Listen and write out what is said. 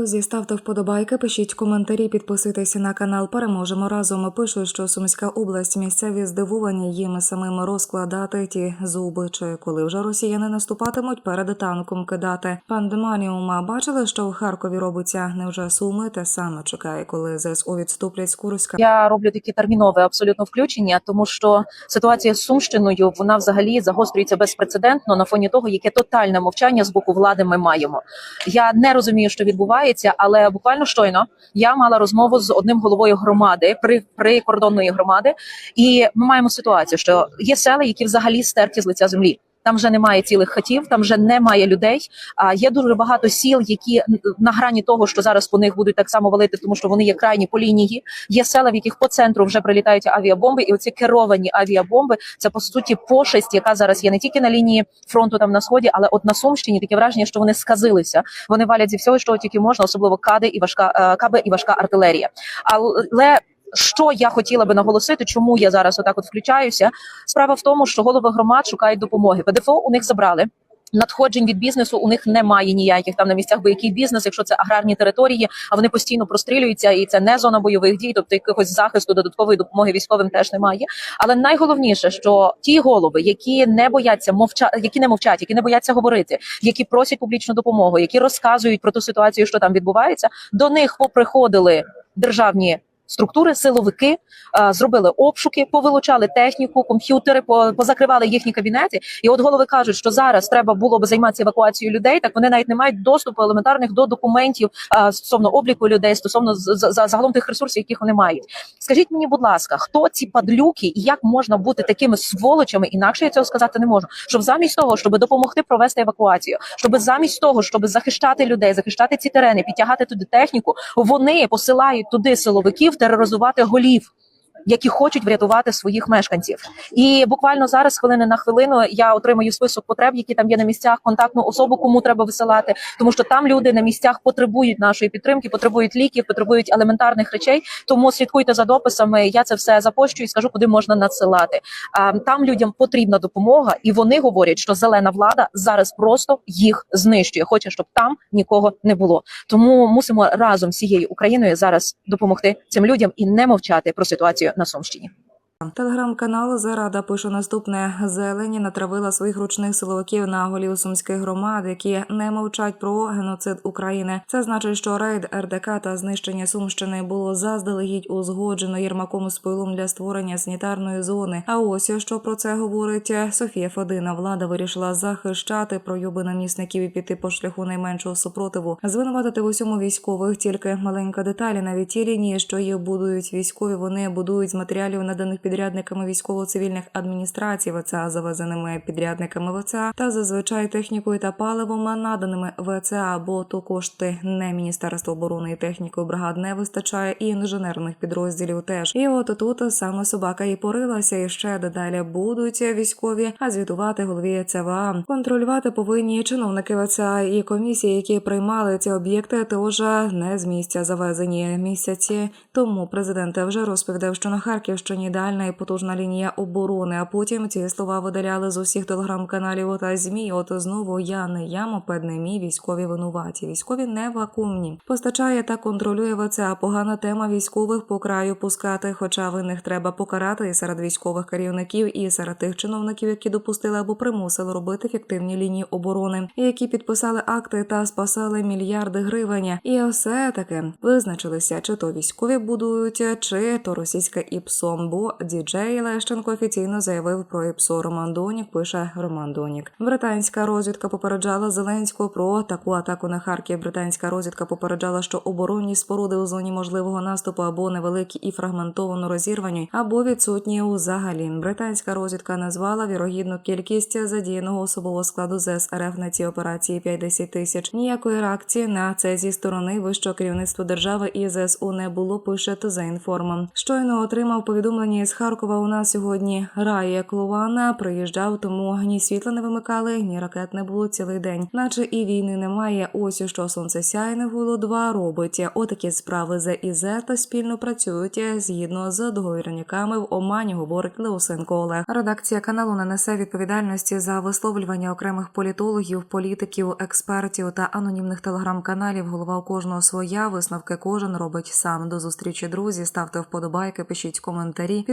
Друзі, ставте вподобайки, пишіть коментарі, підписуйтесь на канал. Переможемо разом. Пишуть, що Сумська область місцеві здивовані їм самим розкладати ті зуби. Чи коли вже росіяни наступатимуть перед танком кидати пандеманіума. Бачили, що в Харкові робиться. Невже суми те саме чекає, коли ЗСУ відступлять з Курська? Я роблю такі термінове абсолютно включення, тому що ситуація з Сумщиною вона взагалі загострюється безпрецедентно на фоні того, яке тотальне мовчання з боку влади ми маємо. Я не розумію, що відбувається, але буквально щойно я мала розмову з одним головою громади при прикордонної громади, і ми маємо ситуацію, що є села, які взагалі стерті з лиця землі. Там вже немає цілих хатів, там вже немає людей. А є дуже багато сіл, які на грані того, що зараз по них будуть так само валити, тому що вони є крайні по лінії. Є села, в яких по центру вже прилітають авіабомби, і оці керовані авіабомби це по суті пошесть, яка зараз є не тільки на лінії фронту там на сході, але от на Сумщині таке враження, що вони сказилися. Вони валять зі всього, що тільки можна, особливо кади і важка е, каби і важка артилерія. Але що я хотіла би наголосити, чому я зараз отак от включаюся? Справа в тому, що голови громад шукають допомоги. ПДФО у них забрали. Надходжень від бізнесу у них немає ніяких там на місцях, бо який бізнес, якщо це аграрні території, а вони постійно прострілюються, і це не зона бойових дій, тобто якогось захисту додаткової допомоги військовим теж немає. Але найголовніше, що ті голови, які не бояться мовча, які не мовчать, які не бояться говорити, які просять публічну допомогу, які розказують про ту ситуацію, що там відбувається, до них поприходили державні. Структури, силовики е, зробили обшуки, повилучали техніку, комп'ютери, по- позакривали їхні кабінети. І от голови кажуть, що зараз треба було би займатися евакуацією людей. Так вони навіть не мають доступу елементарних до документів е, стосовно обліку людей, стосовно загалом тих ресурсів, яких вони мають. Скажіть мені, будь ласка, хто ці падлюки і як можна бути такими сволочами? Інакше я цього сказати не можу. Щоб замість того, щоб допомогти провести евакуацію, щоб замість того, щоб захищати людей, захищати ці терени, підтягати туди техніку, вони посилають туди силовиків тероризувати голів. Які хочуть врятувати своїх мешканців, і буквально зараз, хвилини на хвилину, я отримую список потреб, які там є на місцях, контактну особу, кому треба висилати, тому що там люди на місцях потребують нашої підтримки, потребують ліків, потребують елементарних речей. Тому слідкуйте за дописами. Я це все запощу і скажу, куди можна надсилати. Там людям потрібна допомога, і вони говорять, що зелена влада зараз просто їх знищує. Хоче, щоб там нікого не було. Тому мусимо разом всією Україною зараз допомогти цим людям і не мовчати про ситуацію на Сумщині. Телеграм-канал Зарада пише наступне: зелені натравила своїх ручних силовиків на голів сумських громад, які не мовчать про геноцид України. Це значить, що рейд РДК та знищення Сумщини було заздалегідь узгоджено Єрмаком з пилом для створення санітарної зони. А ось що про це говорить Софія Федина. Влада вирішила захищати пройоби намісників і піти по шляху найменшого супротиву. Звинуватити в усьому військових тільки маленька деталь. Навіть ті лінії, що їх будують військові, вони будують з матеріалів наданих підрядниками військово-цивільних адміністрацій ВЦА, завезеними підрядниками ВЦА та зазвичай технікою та паливом наданими ВЦА, бо то кошти не Міністерства оборони і технікою бригад не вистачає, і інженерних підрозділів теж. І от тут саме собака і порилася, і ще дедалі будуть військові, а звітувати голові ЦВА. Контролювати повинні чиновники ВЦА і комісії, які приймали ці об'єкти, тож не з місця завезені місяці. Тому президент вже розповідав, що на Харківщині ідеальна і потужна лінія оборони. А потім ці слова видаляли з усіх телеграм-каналів та змі. От знову я не я, мопед не мій, військові винуваті. Військові не вакуумні. Постачає та контролює ВЦА. Погана тема військових по краю пускати. Хоча винних треба покарати і серед військових керівників, і серед тих чиновників, які допустили або примусили робити фіктивні лінії оборони, які підписали акти та спасали мільярди гривень. І все таки визначилися, чи то військові будують, чи то російська ІПСО. Бо діджей Лещенко офіційно заявив про ІПСО. Роман Донік пише Роман Донік. Британська розвідка попереджала Зеленського про таку атаку на Харків. Британська розвідка попереджала, що оборонні споруди у зоні можливого наступу або невеликі і фрагментовано розірвані, або відсутні взагалі. Британська розвідка назвала вірогідну кількість задіяного особового складу ЗС РФ на цій операції 50 тисяч. Ніякої реакції на це зі сторони вищого керівництва держави і ЗСУ не було. Пише за інформом. Щойно отримав повідомлення із Харкова у нас сьогодні рає Клувана приїжджав, тому ні світла не вимикали, ні ракет не було цілий день, наче і війни немає. Ось що сонце сяє не гуло два робить. Отакі справи за і та спільно працюють згідно з договірниками в Омані. Говорить Леосенко Олег. Редакція каналу не несе відповідальності за висловлювання окремих політологів, політиків, експертів та анонімних телеграм-каналів. Голова у кожного своя висновки кожен робить сам. До зустрічі, друзі. Ставте вподобайки, пишіть коментарі,